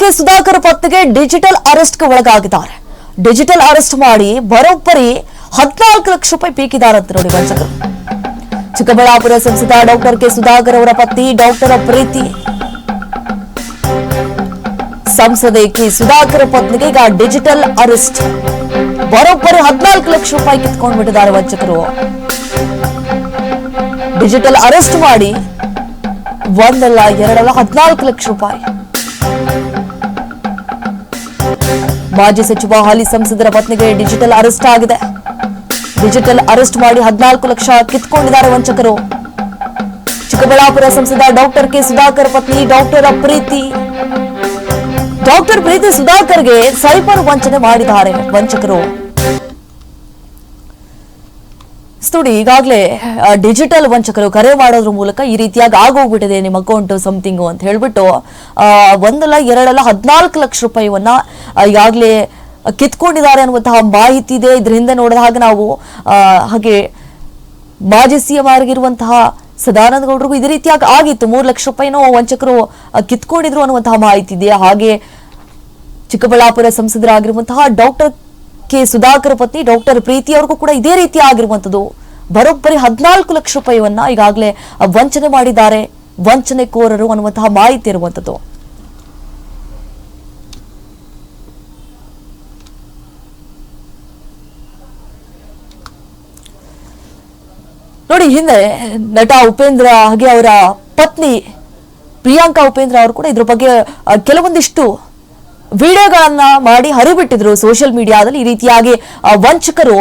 K Sudhakar ಪತ್ನಿಗೆ digital ಅರೆಸ್ಟ್ಗೆ ಒಳಗಾಗಿದ್ದಾರೆ. Digital arrest ಮಾಡಿ ಬರೋಬ್ಬರಿ ಹದಿನಾಲ್ಕು ಲಕ್ಷ ರೂಪಾಯಿ ಪೀಕಿದಾರಂತೆ ನೋಡಿ ವಂಚಕರು ಚಿಕ್ಕಬಳ್ಳಾಪುರ ಸಂಸದ ಡಾಕ್ಟರ್ ಕೆ ಸುಧಾಕರ್ ಅವರ ಪತ್ನಿ ಡಾಕ್ಟರ್ ಪ್ರೀತಿ. ಸಂಸದೆ ಕೆ ಸುಧಾಕರ್ ಪತ್ನಿಗೆ ಈಗ ಡಿಜಿಟಲ್ ಅರೆಸ್ಟ್. ಬರೋಬ್ಬರಿ ಹದಿನಾಲ್ಕು ಲಕ್ಷ ರೂಪಾಯಿ ಕಿತ್ಕೊಂಡು ಬಿಟ್ಟಿದ್ದಾರೆ ವಂಚಕರು ಡಿಜಿಟಲ್ ಅರೆಸ್ಟ್ ಮಾಡಿ ಒಂದಲ್ಲ ಎರಡಲ್ಲ ಹದಿನಾಲ್ಕು ಲಕ್ಷ ರೂಪಾಯಿ. ಮಾಜಿ ಸಚಿವ ಹಾಲಿ ಸಂಸದರ ಪತ್ನಿಗೆ ಡಿಜಿಟಲ್ ಅರೆಸ್ಟ್ ಆಗಿದೆ. ಡಿಜಿಟಲ್ ಅರೆಸ್ಟ್ ಮಾಡಿ ಹದಿನಾಲ್ಕು ಲಕ್ಷ ಕಿತ್ಕೊಂಡಿದ್ದಾರೆ ವಂಚಕರು. ಚಿಕ್ಕಬಳ್ಳಾಪುರ ಸಂಸದ ಡಾಕ್ಟರ್ ಕೆ ಸುಧಾಕರ್ ಪತ್ನಿ ಡಾಕ್ಟರ್ ಪ್ರೀತಿ ಡಾಕ್ಟರ್ ಪ್ರೀತಿ ಸುಧಾಕರ್ಗೆ ಸೈಬರ್ ವಂಚನೆ ಮಾಡಿದ್ದಾರೆ ವಂಚಕರು. ನೋಡಿ, ಈಗಾಗಲೇ ಡಿಜಿಟಲ್ ವಂಚಕರು ಕರೆ ಮಾಡೋದ್ರ ಮೂಲಕ ಈ ರೀತಿಯಾಗಿ ಆಗೋಗ್ಬಿಟ್ಟಿದೆ ನಿಮ್ಮ ಅಕೌಂಟ್ ಸಮಥಿಂಗು ಅಂತ ಹೇಳ್ಬಿಟ್ಟು ಒಂದಲ್ಲ ಎರಡಲ್ಲ ಹದಿನಾಲ್ಕು ಲಕ್ಷ ರೂಪಾಯಿವನ್ನ ಈಗಾಗಲೇ ಕಿತ್ಕೊಂಡಿದ್ದಾರೆ ಅನ್ನುವಂತಹ ಮಾಹಿತಿ ಇದೆ. ಇದ್ರ ನೋಡಿದ ಹಾಗೆ ನಾವು ಹಾಗೆ ಮಾಜಿ ಸಿಎಂ ಆಗಿರುವಂತಹ ಸದಾನಂದ ಗೌಡರಿಗೂ ಇದೇ ರೀತಿಯಾಗಿ ಆಗಿತ್ತು. ಮೂರು ಲಕ್ಷ ರೂಪಾಯಿನೋ ವಂಚಕರು ಕಿತ್ಕೊಂಡಿದ್ರು ಅನ್ನುವಂತಹ ಮಾಹಿತಿ ಇದೆ. ಹಾಗೆ ಚಿಕ್ಕಬಳ್ಳಾಪುರ ಸಂಸದರಾಗಿರುವಂತಹ ಡಾಕ್ಟರ್ ಕೆ ಸುಧಾಕರ್ ಪತ್ನಿ ಡಾಕ್ಟರ್ ಪ್ರೀತಿ ಅವ್ರಿಗೂ ಕೂಡ ಇದೇ ರೀತಿ ಆಗಿರುವಂತದ್ದು ಬರೋಬ್ಬರಿ ಹದಿನಾಲ್ಕು ಲಕ್ಷ ರೂಪಾಯಿಯನ್ನ ಈಗಾಗಲೇ ವಂಚನೆ ಮಾಡಿದ್ದಾರೆ. ವಂಚನೆ ಕೋರರು ಅನ್ನುವಂತಹ ಮಾಹಿತಿ ಇರುವಂಥದ್ದು. ನೋಡಿ, ಹಿಂದೆ ನಟ ಉಪೇಂದ್ರ ಹಾಗೆ ಅವರ ಪತ್ನಿ ಪ್ರಿಯಾಂಕಾ ಉಪೇಂದ್ರ ಅವರು ಕೂಡ ಇದ್ರ ಬಗ್ಗೆ ಕೆಲವೊಂದಿಷ್ಟು ವಿಡಿಯೋಗಳನ್ನ ಮಾಡಿ ಹರಿಬಿಟ್ಟಿದ್ರು ಸೋಷಿಯಲ್ ಮೀಡಿಯಾದಲ್ಲಿ ಈ ರೀತಿಯಾಗಿ ವಂಚಕರು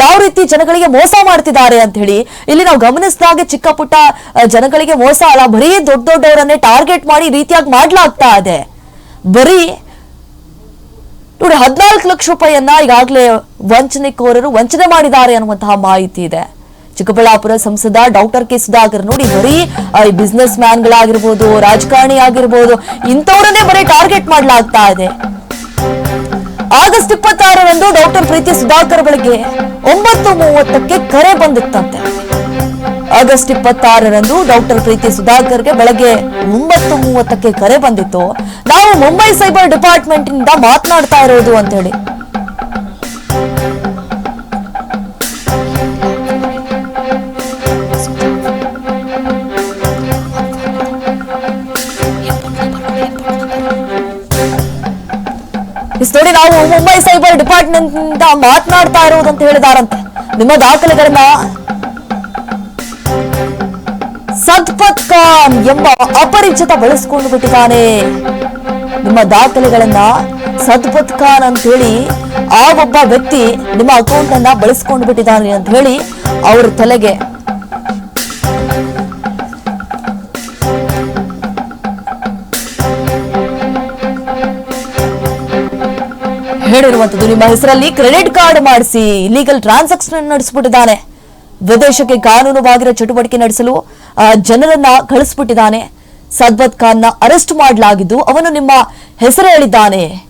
ಯಾವ ರೀತಿ ಜನಗಳಿಗೆ ಮೋಸ ಮಾಡ್ತಿದ್ದಾರೆ ಅಂತ ಹೇಳಿ ಇಲ್ಲಿ ನಾವು ಗಮನಿಸಿದಾಗೆ ಚಿಕ್ಕ ಪುಟ್ಟ ಜನಗಳಿಗೆ ಮೋಸ ಅಲ್ಲ, ಬರೀ ದೊಡ್ಡ ದೊಡ್ಡವರನ್ನೇ ಟಾರ್ಗೆಟ್ ಮಾಡಿ ರೀತಿಯಾಗಿ ಮಾಡ್ಲಾಗ್ತಾ ಇದೆ. ಬರೀ ನೋಡಿ ಹದಿನಾಲ್ಕು ಲಕ್ಷ ರೂಪಾಯಿಯನ್ನ ಈಗಾಗಲೇ ವಂಚನೆಕೋರರು ವಂಚನೆ ಮಾಡಿದ್ದಾರೆ ಅನ್ನುವಂತಹ ಮಾಹಿತಿ ಇದೆ. ಚಿಕ್ಕಬಳ್ಳಾಪುರ ಸಂಸದ ಡಾಕ್ಟರ್ ಕೆ ಸುಧಾಕರ್ ನೋಡಿ ಬರೀ ಬಿಸ್ನೆಸ್ ಮ್ಯಾನ್ಗಳಾಗಿರ್ಬೋದು ರಾಜಕಾರಣಿ ಆಗಿರ್ಬೋದು, ಇಂಥವರನ್ನೇ ಬರೀ ಟಾರ್ಗೆಟ್ ಮಾಡ್ಲಾಗ್ತಾ ಇದೆ. ಆಗಸ್ಟ್ ಇಪ್ಪತ್ತಾರರಂದು ಡಾಕ್ಟರ್ ಪ್ರೀತಿ ಸುಧಾಕರ್ ಬಳಿಗೆ ಒಂಬತ್ತು ಮೂವತ್ತಕ್ಕೆ ಕರೆ ಬಂದಿತ್ತಂತೆ. ಆಗಸ್ಟ್ ಇಪ್ಪತ್ತಾರರಂದು ಡಾಕ್ಟರ್ ಪ್ರೀತಿ ಸುಧಾಕರ್ಗೆ ಬೆಳಗ್ಗೆ ಒಂಬತ್ತು ಮೂವತ್ತಕ್ಕೆ ಕರೆ ಬಂದಿತ್ತು. ನಾವು ಮುಂಬೈ ಸೈಬರ್ ಡಿಪಾರ್ಟ್ಮೆಂಟ್ನಿಂದ ಮಾತನಾಡ್ತಾ ಇರೋದು ಅಂತ ಹೇಳಿ ನೋಡಿ ನಾವು ಮುಂಬೈ ಸೈಬರ್ ಡಿಪಾರ್ಟ್ಮೆಂಟ್ನಿಂದ ಮಾತನಾಡ್ತಾ ಇರೋದು ಅಂತ ಹೇಳಿದಾರಂತೆ. ನಿಮ್ಮ ದಾಖಲೆಗಳನ್ನ ಸದ್ಪತ್ ಖಾನ್ ಎಂಬ ಅಪರಿಚಿತ ಬಳಸಿಕೊಂಡು ಬಿಟ್ಟಿದ್ದಾನೆ. ನಿಮ್ಮ ದಾಖಲೆಗಳನ್ನ ಸದ್ಪತ್ ಖಾನ್ ಅಂತ ಹೇಳಿ ಆ ಒಬ್ಬ ವ್ಯಕ್ತಿ ನಿಮ್ಮ ಅಕೌಂಟ್ ಅನ್ನ ಬಳಸ್ಕೊಂಡು ಬಿಟ್ಟಿದ್ದಾನೆ ಅಂತ ಹೇಳಿ ಅವ್ರ ತಲೆಗೆ ಹೇಳಿರುವಂತದ್ದು, ನಿಮ್ಮ ಹೆಸರಲ್ಲಿ ಕ್ರೆಡಿಟ್ ಕಾರ್ಡ್ ಮಾಡಿಸಿ ಇಲ್ಲಿಗಲ್ ಟ್ರಾನ್ಸಾಕ್ಷನ್ ನಡೆಸಿಬಿಟ್ಟಿದ್ದಾನೆ. ವಿದೇಶಕ್ಕೆ ಕಾನೂನುವಾಗಿರೋ ಚಟುವಟಿಕೆ ನಡೆಸಲು ಜನರನ್ನ ಕಳಿಸ್ಬಿಟ್ಟಿದ್ದಾನೆ. ಸದ್ಬತ್ನ ಅರೆಸ್ಟ್ ಮಾಡಲಾಗಿದ್ದು, ಅವನು ನಿಮ್ಮ ಹೆಸರು ಹೇಳಿದ್ದಾನೆ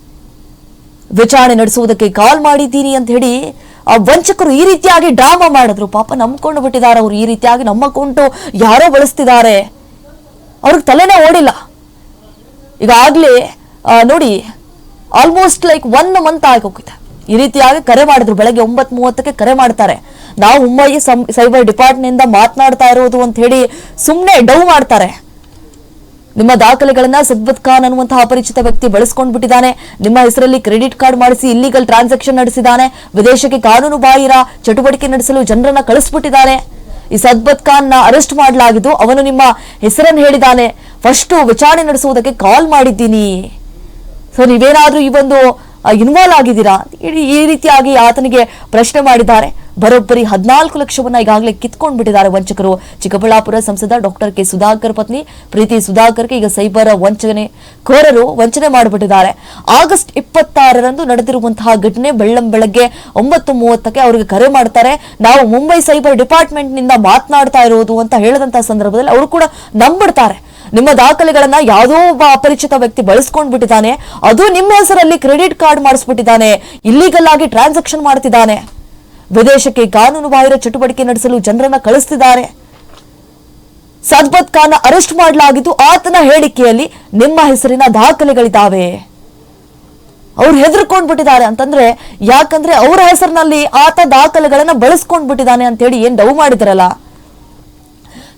ವಿಚಾರಣೆ ನಡೆಸುವುದಕ್ಕೆ ಕಾಲ್ ಮಾಡಿದ್ದೀನಿ ಅಂತ ಹೇಳಿ, ಆ, ವಂಚಕರು ಈ ರೀತಿಯಾಗಿ ಡ್ರಾಮಾ ಮಾಡಿದ್ರು. ಪಾಪ ನಂಬ್ಕೊಂಡು ಬಿಟ್ಟಿದ್ದಾರೆ ಅವರು. ಈ ರೀತಿಯಾಗಿ ನಮ್ಮ ಅಕೌಂಟು ಯಾರೋ ಬಳಸ್ತಿದ್ದಾರೆ. ಅವ್ರಿಗೆ ತಲೆನೇ ಓಡಿಲ್ಲ. ಈಗಾಗಲೇ ನೋಡಿ ಆಲ್ಮೋಸ್ಟ್ ಲೈಕ್ ಒನ್ ಮಂತ್ ಆಗೋಗಿದೆ ಈ ರೀತಿಯಾಗಿ ಕರೆ ಮಾಡಿದ್ರು. ಬೆಳಗ್ಗೆ ಒಂಬತ್ತು ಮೂವತ್ತಕ್ಕೆ ಕರೆ ಮಾಡ್ತಾರೆ. ನಾವು ಸಂ- ಸೈಬರ್ ಡಿಪಾರ್ಟ್ಮೆಂಟ್ ಮಾತನಾಡ್ತಾ ಇರೋದು ಅಂತ ಹೇಳಿ ಸುಮ್ಮನೆ ಡೌ ಮಾಡ್ತಾರೆ. ನಿಮ್ಮ ದಾಖಲೆಗಳನ್ನ ಸದ್ಬತ್ ಖಾನ್ ಅನ್ನುವಂತಹ ಅಪರಿಚಿತ ವ್ಯಕ್ತಿ ಬಳಸ್ಕೊಂಡು ಬಿಟ್ಟಿದ್ದಾನೆ. ನಿಮ್ಮ ಹೆಸರಲ್ಲಿ ಕ್ರೆಡಿಟ್ ಕಾರ್ಡ್ ಮಾಡಿಸಿ ಇಲ್ಲಿಗಲ್ ಟ್ರಾನ್ಸಾಕ್ಷನ್ ನಡೆಸಿದ್ದಾನೆ. ವಿದೇಶಕ್ಕೆ ಕಾನೂನು ಬಾಹಿರ ಚಟುವಟಿಕೆ ನಡೆಸಲು ಜನರನ್ನ ಕಳಿಸ್ಬಿಟ್ಟಿದ್ದಾನೆ. ಈ ಸದ್ಬತ್ ಖಾನ್ನ ಅರೆಸ್ಟ್ ಮಾಡಲಾಗಿದ್ದು ಅವನು ನಿಮ್ಮ ಹೆಸರನ್ನು ಹೇಳಿದ್ದಾನೆ. ಫಸ್ಟ್ ವಿಚಾರಣೆ ನಡೆಸುವುದಕ್ಕೆ ಕಾಲ್ ಮಾಡಿದ್ದೀನಿ. ಸೊ ನೀವೇನಾದ್ರೂ ಈ ಒಂದು ಇನ್ವಾಲ್ವ್ ಆಗಿದ್ದೀರಾ? ಈ- ರೀತಿಯಾಗಿ ಆತನಿಗೆ ಪ್ರಶ್ನೆ ಮಾಡಿದ್ದಾರೆ. ಬರೋಬ್ಬರಿ ಹದಿನಾಲ್ಕು ಲಕ್ಷವನ್ನ ಈಗಾಗಲೇ ಕಿತ್ಕೊಂಡು ಬಿಟ್ಟಿದ್ದಾರೆ ವಂಚಕರು. ಚಿಕ್ಕಬಳ್ಳಾಪುರ ಸಂಸದ ಡಾಕ್ಟರ್ ಕೆ ಸುಧಾಕರ್ ಪತ್ನಿ, ಪ್ರೀತಿ ಸುಧಾಕರ್ಗೆ ಈಗ ಸೈಬರ್ ವಂಚನೆ, ಕೋರರು ವಂಚನೆ ಮಾಡಿಬಿಟ್ಟಿದ್ದಾರೆ. ಆಗಸ್ಟ್ ಇಪ್ಪತ್ತಾರರಂದು ನಡೆದಿರುವಂತಹ ಘಟನೆ ಬೆಳ್ಳಂ ಬೆಳಗ್ಗೆ ಒಂಬತ್ತು ಮೂವತ್ತಕ್ಕೆ ಅವರಿಗೆ ಕರೆ ಮಾಡ್ತಾರೆ. ನಾವು ಮುಂಬೈ ಸೈಬರ್ ಡಿಪಾರ್ಟ್ಮೆಂಟ್ನಿಂದ ಮಾತನಾಡ್ತಾ ಇರೋದು ಅಂತ ಹೇಳಿದಂತಹ ಸಂದರ್ಭದಲ್ಲಿ ಅವರು ಕೂಡ ನಂಬಿಡ್ತಾರೆ. ನಿಮ್ಮ ದಾಖಲೆಗಳನ್ನ ಯಾವುದೋ ಒಬ್ಬ ಅಪರಿಚಿತ ವ್ಯಕ್ತಿ ಬಳಸ್ಕೊಂಡ್ ಬಿಟ್ಟಿದ್ದಾನೆ. ಅದು ನಿಮ್ಮ ಹೆಸರಲ್ಲಿ ಕ್ರೆಡಿಟ್ ಕಾರ್ಡ್ ಮಾಡಿಸ್ಬಿಟ್ಟಿದ್ದಾನೆ. ಇಲ್ಲಿಗಲ್ ಆಗಿ ಟ್ರಾನ್ಸಾಕ್ಷನ್ ಮಾಡ್ತಿದ್ದಾನೆ. ವಿದೇಶಕ್ಕೆ ಕಾನೂನು ಬಾಹಿರ ಚಟುವಟಿಕೆ ನಡೆಸಲು ಜನರನ್ನ ಕಳಿಸ್ತಿದ್ದಾರೆ. ಸದ್ಬತ್ ಖಾನ್ ಅರೆಸ್ಟ್ ಮಾಡಲಾಗಿದ್ದು ಆತನ ಹೇಳಿಕೆಯಲ್ಲಿ ನಿಮ್ಮ ಹೆಸರಿನ ದಾಖಲೆಗಳಿದ್ದಾವೆ. ಅವ್ರು ಹೆದರ್ಕೊಂಡ್ ಬಿಟ್ಟಿದ್ದಾರೆ ಅಂತಂದ್ರೆ, ಯಾಕಂದ್ರೆ ಅವರ ಹೆಸರಿನಲ್ಲಿ ಆತ ದಾಖಲೆಗಳನ್ನ ಬಳಸ್ಕೊಂಡ್ ಬಿಟ್ಟಿದ್ದಾನೆ ಅಂತ ಹೇಳಿ ಏನ್ ಡೌ ಮಾಡಿದ್ರಲ್ಲ?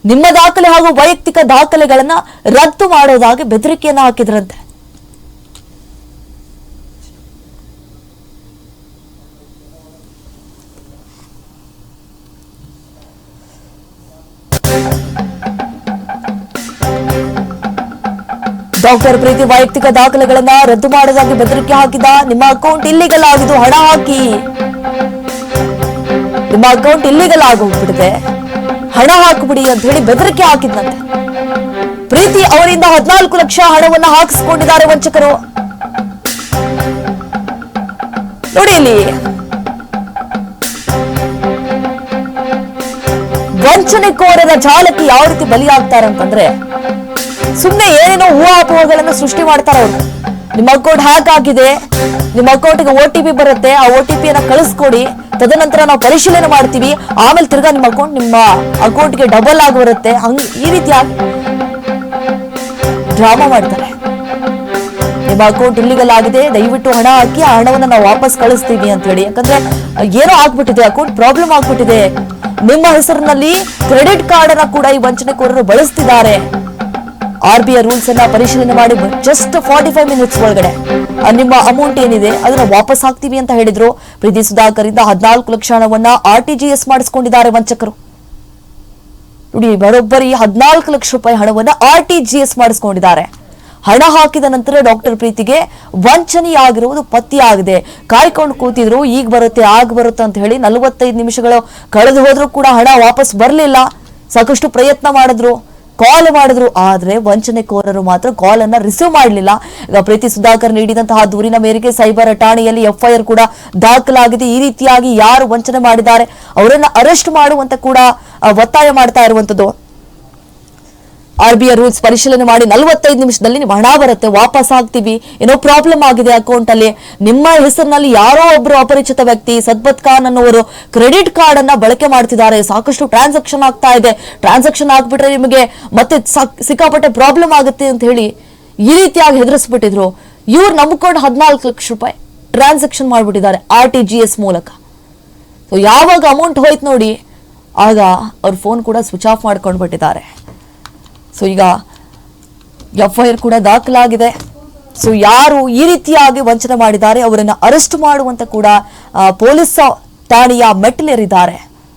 ನಿಮ್ಮ ದಾಖಲೆ ಹಾಗೂ ವೈಯಕ್ತಿಕ ದಾಖಲೆಗಳನ್ನ ರದ್ದು ಮಾಡೋದಾಗಿ ಬೆದರಿಕೆಯನ್ನು ಹಾಕಿದ್ರಂತೆ. ಡಾಕ್ಟರ್ ಪ್ರೀತಿ ವೈಯಕ್ತಿಕ ದಾಖಲೆಗಳನ್ನ ರದ್ದು ಮಾಡೋದಾಗಿ ಬೆದರಿಕೆ ಹಾಕಿದ ನಿಮ್ಮ ಅಕೌಂಟ್ ಇಲ್ಲಿಗಲ್ ಆಗಿದ್ದು ಹಣ ಹಾಕಿ. ನಿಮ್ಮ ಅಕೌಂಟ್ ಇಲ್ಲಿಗಲ್ ಆಗೋಗ್ಬಿಟ್ಟಿದೆ ಹಣ ಹಾಕಿಬಿಡಿ ಅಂತ ಹೇಳಿ ಬೆದರಿಕೆ ಹಾಕಿದ್ನಂತೆ. ಪ್ರೀತಿ ಅವರಿಂದ ಹದಿನಾಲ್ಕು ಲಕ್ಷ ಹಣವನ್ನ ಹಾಕಿಸ್ಕೊಂಡಿದ್ದಾರೆ ವಂಚಕರು. ನೋಡಿ ಇಲ್ಲಿ. ವಂಚನೆಕೋರರ ಜಾಲಕ್ಕೆ ಯಾವ ರೀತಿ ಬಲಿಯಾಗ್ತಾರೆ ಅಂತಂದ್ರೆ ಸುಮ್ಮನೆ ಏನೇನೋ ಊಹಾಪೋಹಗಳನ್ನ ಸೃಷ್ಟಿ ಮಾಡ್ತಾರೆ ಅವರು. ನಿಮ್ಮ ಅಕೌಂಟ್ ಹ್ಯಾಕ್ ಆಗಿದೆ, ನಿಮ್ಮ ಅಕೌಂಟ್ಗೆ ಓ ಟಿ ಪಿ ಬರುತ್ತೆ, ಆ ಓ ಟಿ ಪಿಯನ್ನ ಕಳಿಸ್ಕೊಡಿ ತದನಂತರ ನಾವು ಪರಿಶೀಲನೆ ಮಾಡ್ತೀವಿ. ಆಮೇಲೆ ತಿರ್ಗಾ ನಿಮ್ಮ ಅಕೌಂಟ್ ನಿಮ್ಮ ಅಕೌಂಟ್ಗೆ ಡಬಲ್ ಆಗಿ ಬರುತ್ತೆ. ಹಂಗ್ ಈ ರೀತಿಯಾಗಿ ಡ್ರಾಮಾ ಮಾಡ್ತಾರೆ. ನಿಮ್ಮ ಅಕೌಂಟ್ ಇಲ್ಲಿಗಲ್ ಆಗಿದೆ. ದಯವಿಟ್ಟು ಹಣ ಹಾಕಿ ಆ ಹಣವನ್ನು ನಾವು ವಾಪಸ್ ಕಳಿಸ್ತೀವಿ ಅಂತ ಹೇಳಿ. ಯಾಕಂದ್ರೆ, ಏನೋ ಆಗ್ಬಿಟ್ಟಿದೆ. ಅಕೌಂಟ್ ಪ್ರಾಬ್ಲಮ್ ಆಗ್ಬಿಟ್ಟಿದೆ. ನಿಮ್ಮ ಹೆಸರಿನಲ್ಲಿ ಕ್ರೆಡಿಟ್ ಕಾರ್ಡ್ ಅನ್ನ ಕೂಡ ಈ ವಂಚನೆಕೋರರು ಬಳಸ್ತಿದ್ದಾರೆ. ಆರ್ ಬಿ ಐ ರೂಲ್ಸ್ ಅನ್ನ ಪರಿಶೀಲನೆ ಮಾಡಿ ಜಸ್ಟ್ ಫಾರ್ಟಿ ಫೈವ್ ಮಿನಿಟ್ಸ್ ಒಳಗಡೆ ನಿಮ್ಮ ಅಮೌಂಟ್ ಏನಿದೆ ಅದನ್ನ ವಾಪಸ್ ಹಾಕ್ತೀವಿ ಅಂತ ಹೇಳಿದ್ರು. ಪ್ರೀತಿ ಸುಧಾಕರ್ ಇಂದ ಹದಿನಾಲ್ಕು ಲಕ್ಷ ಹಣವನ್ನ ಆರ್ ಟಿ ಜಿ ಎಸ್ ಮಾಡಿಸ್ಕೊಂಡಿದ್ದಾರೆ ವಂಚಕರು. ನೋಡಿ, ಬರೋಬ್ಬರಿ ಹದಿನಾಲ್ಕು ಲಕ್ಷ ರೂಪಾಯಿ ಹಣವನ್ನ ಆರ್ ಟಿ ಜಿ ಎಸ್ ಮಾಡಿಸ್ಕೊಂಡಿದ್ದಾರೆ. ಹಣ ಹಾಕಿದ ನಂತರ ಡಾಕ್ಟರ್ ಪ್ರೀತಿಗೆ ವಂಚನೆಯಾಗಿರುವುದು ಪತ್ತೆಯಾಗಿದೆ. ಕಾಯ್ಕೊಂಡು ಕೂತಿದ್ರು, ಈಗ ಬರುತ್ತೆ, ಆಗ ಬರುತ್ತೆ ಅಂತ ಹೇಳಿ ನಲವತ್ತೈದು ನಿಮಿಷಗಳು ಕಳೆದು ಹೋದ್ರೂ ಕೂಡ ಹಣ ವಾಪಸ್ ಬರಲಿಲ್ಲ. ಸಾಕಷ್ಟು ಪ್ರಯತ್ನ ಮಾಡಿದ್ರು. ಕಾಲ್ ಮಾಡಿದ್ರು, ಆದ್ರೆ ವಂಚನೆಕೋರರು ಮಾತ್ರ ಕಾಲ್ ಅನ್ನ ರಿಸೀವ್ ಮಾಡಲಿಲ್ಲ. ಈಗ ಪ್ರೀತಿ ಸುಧಾಕರ್ ನೀಡಿದಂತಹ ದೂರಿನ ಮೇರೆಗೆ ಸೈಬರ್ ಠಾಣೆಯಲ್ಲಿ ಎಫ್ಐಆರ್ ಕೂಡ ದಾಖಲಾಗಿದೆ. ಈ ರೀತಿಯಾಗಿ ಯಾರು ವಂಚನೆ ಮಾಡಿದ್ದಾರೆ, ಅವರನ್ನ ಅರೆಸ್ಟ್ ಮಾಡುವಂತ ಕೂಡ ಒತ್ತಾಯ ಮಾಡ್ತಾ ಇರುವಂತದ್ದು. ಆರ್ ಬಿ ಐ ರೂಲ್ಸ್ ಪರಿಶೀಲನೆ ಮಾಡಿ ನಲವತ್ತೈದು ನಿಮಿಷದಲ್ಲಿ ನೀವು ಹಣ ಬರುತ್ತೆ, ವಾಪಸ್ ಆಗ್ತೀವಿ. ಏನೋ ಪ್ರಾಬ್ಲಮ್ ಆಗಿದೆ ಅಕೌಂಟ್ ಅಲ್ಲಿ. ನಿಮ್ಮ ಹೆಸರಿನಲ್ಲಿ ಯಾರೋ ಒಬ್ರು ಅಪರಿಚಿತ ವ್ಯಕ್ತಿ, ಸದ್ಬತ್ ಖಾನ್ ಅನ್ನೋರು ಕ್ರೆಡಿಟ್ ಕಾರ್ಡ್ ಅನ್ನ ಬಳಕೆ ಮಾಡ್ತಿದ್ದಾರೆ. ಸಾಕಷ್ಟು ಟ್ರಾನ್ಸಾಕ್ಷನ್ ಆಗ್ತಾ ಇದೆ. ಟ್ರಾನ್ಸಾಕ್ಷನ್ ಆಗ್ಬಿಟ್ರೆ ನಿಮಗೆ ಮತ್ತೆ ಸಾಕ್- ಸಿಕ್ಕಾಪಟ್ಟೆ ಪ್ರಾಬ್ಲಮ್ ಆಗುತ್ತೆ ಅಂತ ಹೇಳಿ ಈ ರೀತಿಯಾಗಿ ಹೆದರಿಸ್ಬಿಟ್ಟಿದ್ರು. ಇವ್ರು ನಂಬ್ಕೊಂಡು ಹದಿನಾಲ್ಕು ಲಕ್ಷ ರೂಪಾಯಿ ಟ್ರಾನ್ಸಾಕ್ಷನ್ ಮಾಡಿಬಿಟ್ಟಿದ್ದಾರೆ ಆರ್ ಟಿ ಜಿ ಎಸ್ ಮೂಲಕ. ಸೊ ಯಾವಾಗ ಅಮೌಂಟ್ ಹೋಯ್ತು ನೋಡಿ, ಆಗ ಅವ್ರ ಫೋನ್ ಕೂಡ ಸ್ವಿಚ್ ಆಫ್ ಮಾಡ್ಕೊಂಡು ಬಿಟ್ಟಿದ್ದಾರೆ ಸೊ ಈಗ ಎಫ್ ಐ ಆರ್ ಕೂಡ ದಾಖಲಾಗಿದೆ. ಸೊ ಯಾರು ಈ ರೀತಿಯಾಗಿ ವಂಚನೆ ಮಾಡಿದ್ದಾರೆ, ಅವರನ್ನು ಅರೆಸ್ಟ್ ಮಾಡುವಂತ ಕೂಡ ಪೊಲೀಸ್ ಠಾಣೆಯ ಮೆಟ್ಟಿಲೇರಿದ್ದಾರೆ.